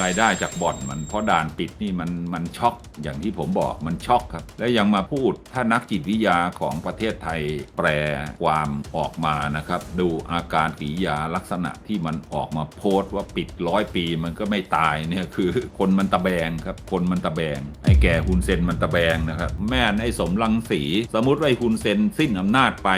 รายได้จากบ่อนมันเพราะด่านปิดนี่มันมันช็อกอย่างที่ผมบอกมันช็อกครับ แล้วยังมาพูดถ้านักจิตวิทยาของประเทศไทยแปลความออกมานะครับ ดูอาการกิริยาลักษณะที่มันออกมาโพสต์ว่าปิดร้อยปีมันก็ไม่ตายเนี่ยคือคนมันตะแบงครับ คนมันตะแบงไอ้แก่ฮุนเซนมันตะแบงนะครับ แม่นไอ้สมรังสีสมมติไอ้ฮุนเซนสิ้นอำนาจไป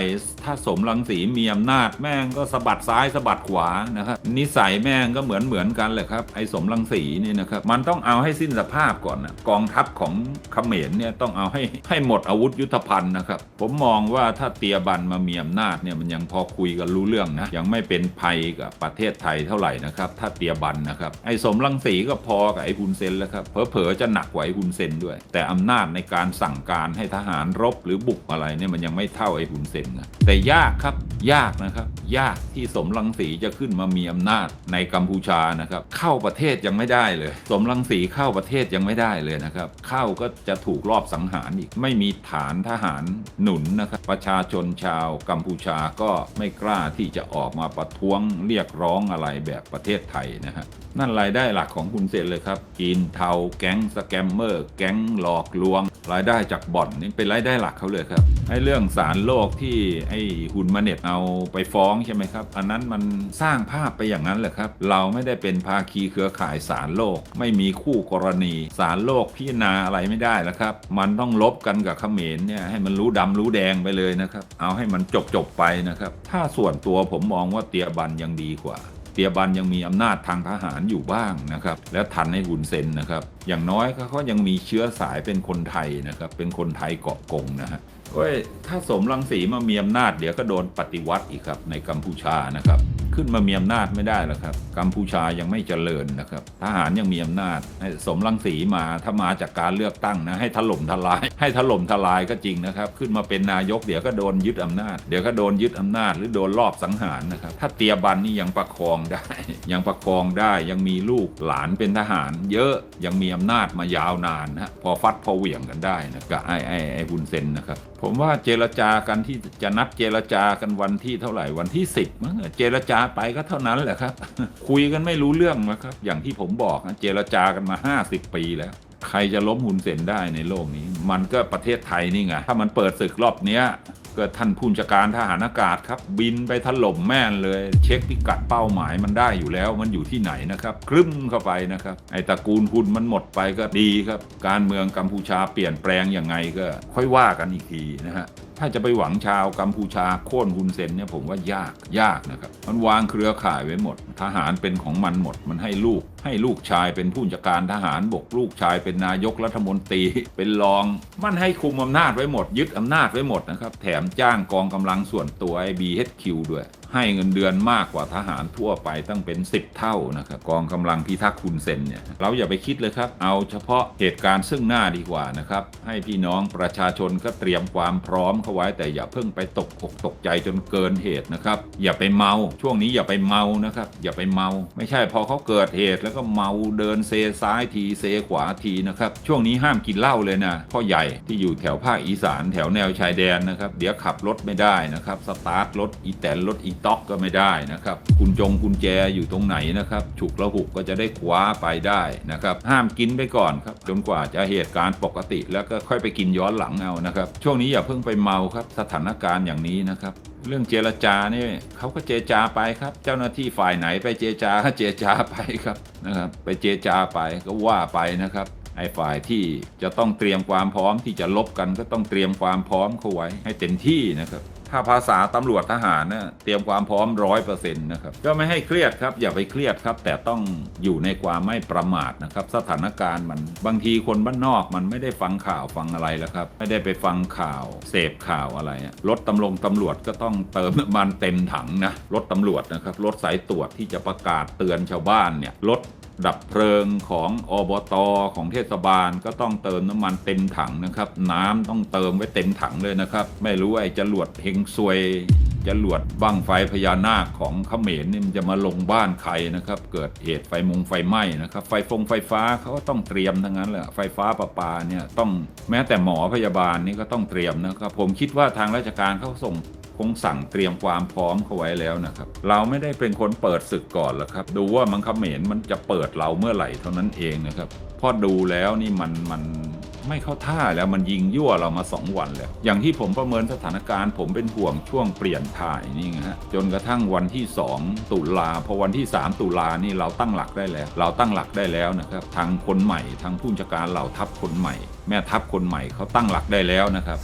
ถ้าสมรังสีมีอำนาจแม่งก็สะบัดซ้ายสะบัดขวานะครับนิสัยแม่งก็เหมือนเหมือนกันแหละครับไอ้สมรังสีนี่นะครับมันต้องเอาให้สิ้นสภาพก่อนนะกองทัพของเขมรเนี่ยต้องเอาให้ให้หมดอาวุธยุทธภัณฑ์นะครับผมมองว่าถ้าเตียบันมามีอำนาจเนี่ยมันยังพอคุยกันรู้เรื่องนะยังไม่เป็นภัยกับประเทศไทยเท่าไหร่นะครับถ้าเตียบันนะครับไอ้สมรังสีก็พอกับไอ้ฮุนเซนแล้วครับเผลอๆจะหนักกว่าไอ้ฮุนเซนด้วย แต่อำนาจในการสั่งการให้ทหารรบหรือบุกอะไรเนี่ยมันยังไม่เท่าไอ้ฮุนเซนนะแต่ยากครับ ยากนะครับ ยากที่สมรังสีจะขึ้นมามีอำนาจในกัมพูชานะครับ เข้าประเทศยังไม่ได้เลย สมรังสีเข้าประเทศยังไม่ได้เลยนะครับ เข้าก็จะถูกรอบสังหารอีก ไม่มีฐานทหารหนุนนะครับ ประชาชนชาวกัมพูชาก็ไม่กล้าที่จะออกมาประท้วงเรียกร้องอะไรแบบประเทศไทยนะฮะนั่นรายได้หลักของคุณเซนเลยครับกินเทาแก๊งสแกมเมอร์ แก๊งหลอกลวง รายได้จากบ่อนนี่เป็นรายได้หลักเขาเลยครับไอ้เรื่องสารโลกที่ไอ้ฮุนมาเน็ตเอาาไปฟ้องใช่ไหมครับ อันนั้นมันสร้างภาพไปอย่างนั้นแหละครับ เราไม่ได้เป็นภาคีเครือข่ายสารโลก ไม่มีคู่กรณีสารโลกพิจารณาอะไรไม่ได้แล้วครับ มันต้องลบกันกับเขมรเนี่ยให้มันรู้ดำรู้แดงไปเลยนะครับ เอาให้มันจบจบไปนะครับ ถ้าส่วนตัวผมมองว่าเตียบันยังดีกว่าเตียบันยังมีอำนาจทางทหารอยู่บ้างนะครับ แล้วทันให้หุนเซนนะครับ อย่างน้อยเขาก็ยังมีเชื้อสายเป็นคนไทยนะครับ เป็นคนไทยเกาะกงนะฮะ เว้ยถ้าสมรังสีมามีอำนาจเดี๋ยวก็โดนปฏิวัติอีกครับในกัมพูชานะครับ ขึ้นมามีอำนาจไม่ได้แล้วครับ กัมพูชายังไม่เจริญนะครับ ทหารยังมีอำนาจให้สมรังสีมาถ้ามาจากการเลือกตั้งนะให้ถล่มทลาย ให้ถล่มทลายก็จริงนะครับ ขึ้นมาเป็นนายกเดี๋ยวก็โดนยึดอำนาจ เดี๋ยวก็โดนยึดอำนาจหรือโดนรอบสังหารนะครับ ถ้าเตียบันนี่ยังประคองได้ ยังประคองได้ยังมีลูกหลานเป็นทหาร เยอะยังมีอำนาจมายาวนานนะพอฟัดพอเหวี่ยงกันได้นะกับไอ้ไอ้ไอ้ฮุนเซนนะครับผมว่าเจรจากันที่จะนัดเจรจากันวันที่เท่าไหร่วันที่ 10มั้งเจรจาไปก็เท่านั้นแหละครับ คุยกันไม่รู้เรื่องนะครับ อย่างที่ผมบอกนะเจรจากันมา 50 ปีแล้ว ใครจะล้มหุนเซนได้ในโลกนี้ มันก็ประเทศไทยนี่ไงถ้ามันเปิดศึกรอบเนี้ยก็ท่านผู้จัดการทหารอากาศครับ บินไปถล่มแม่นเลย เช็คพิกัดเป้าหมายมันได้อยู่แล้ว มันอยู่ที่ไหนนะครับครึ้มเข้าไปนะครับ ไอตระกูลหุนมันหมดไปก็ดีครับ การเมืองกัมพูชาเปลี่ยนแปลงยังไงก็ค่อยว่ากันอีกทีนะฮะ ถ้าจะไปหวังชาวกัมพูชาโค่นฮุนเซนเนี่ยผมว่ายากยากนะครับ มันวางเครือข่ายไว้หมด ทหารเป็นของมันหมด มันให้ลูก ให้ลูกชายเป็นผู้จัดการทหารบกลูกชายเป็นนายกรัฐมนตรี เป็นรอง มันให้คุมอำนาจไว้หมด ยึดอำนาจไว้หมดนะครับ แถมจ้างกองกำลังส่วนตัวไอ้ BHQ ด้วย ให้เงินเดือนมากกว่าทหารทั่วไปตั้งเป็น 10 เท่านะครับกองกำลังพิทักษ์คุณเซนเนี่ยเราอย่าไปคิดเลยครับ เอาเฉพาะเหตุการณ์ซึ่งหน้าดีกว่านะครับ ให้พี่น้องประชาชนก็เตรียมความพร้อมเข้าไว้แต่อย่าเพิ่งไปตกอกตกใจจนเกินเหตุนะครับ อย่าไปเมา ช่วงนี้อย่าไปเมานะครับ อย่าไปเมา ไม่ใช่พอเขาเกิดเหตุแล้วก็เมาเดินเซซ้ายทีเซขวาทีนะครับ ช่วงนี้ห้ามกินเหล้าเลยนะพ่อใหญ่ที่อยู่แถวภาคอีสานแถวแนวชายแดนนะครับ เดี๋ยวขับรถไม่ได้นะครับ สตาร์ทรถอีแตนรถอีต็อกก็ไม่ได้นะครับกุญจงกุญแจอยู่ตรงไหนนะครับฉุกละหุกก็จะได้คว้าไปได้นะครับห้ามกินไปก่อนครับจนกว่าจะเหตุการณ์ปกติ แล้วก็ค่อยไปกินย้อนหลังเอานะครับช่วงนี้อย่าเพิ่งไปเมาครับสถานการณ์อย่างนี้นะครับเรื่องเจรจาเนี่ยเขาก็เจรจาไปครับ เจ้าหน้าที่ฝ่ายไหนไปเจรจาก็เจรจาไปครับนะครับไปเจรจาไปก็ว่าไปนะครับไอ้ฝ่ายที่จะต้องเตรียมความพร้อมที่จะลบกันก็ต้องเตรียมความพร้อมเข้าไว้ให้เต็มที่นะครับ ถ้าภาษาตำรวจทหารเนี่ยเตรียมความพร้อมร้อยเปอร์เซ็นต์นะครับก็ไม่ให้เครียดครับ อย่าไปเครียดครับ แต่ต้องอยู่ในความไม่ประมาทนะครับ สถานการณ์มันบางทีคนบ้านนอกมันไม่ได้ฟังข่าวฟังอะไรแล้วครับ ไม่ได้ไปฟังข่าว เสพข่าวอะไรรถตำรวจตำรวจก็ต้องเติมน้ำมันเต็มถังนะรถตำรวจนะครับรถสายตรวจที่จะประกาศเตือนชาวบ้านเนี่ยรถ ดับเพลิงของอบตของเทศบาลก็ต้องเติมน้ำมันเต็มถังนะครับ น้ำต้องเติมไว้เต็มถังเลยนะครับ ไม่รู้ไอ้จรวดเฮงซวยจรวดบั้งไฟพญานาคของเขมรนี่มันจะมาลงบ้านใครนะครับ เกิดเหตุไฟมงไฟไหม้นะครับ ไฟฟงไฟฟ้าเขาก็ต้องเตรียมทั้งนั้นแหละไฟฟ้าประปาเนี่ยต้องแม้แต่หมอพยาบาลนี่ก็ต้องเตรียมนะครับ ผมคิดว่าทางราชการเขาส่ง คงสั่งเตรียมความพร้อมเขาไว้แล้วนะครับ เราไม่ได้เป็นคนเปิดศึกก่อนหรอกครับ ดูว่ามังคเขมรมันจะเปิดเราเมื่อไหร่เท่านั้นเองนะครับพราะดูแล้วนี่มันมันไม่เข้าท่าแล้วมันยิงยั่วเรามาสองวันแล้ว อย่างที่ผมประเมินสถานการณ์ ผมเป็นห่วงช่วงเปลี่ยนถ่ายนี่ไงฮะจนกระทั่งวันที่ 2 ตุลาพอวันที่ 3 ตุลานี่เราตั้งหลักได้แล้ว เราตั้งหลักได้แล้วนะครับทางคนใหม่ทางผู้จัดการเหล่าทัพคนใหม่ แม่ทัพคนใหม่เขาตั้งหลักได้แล้วนะครับ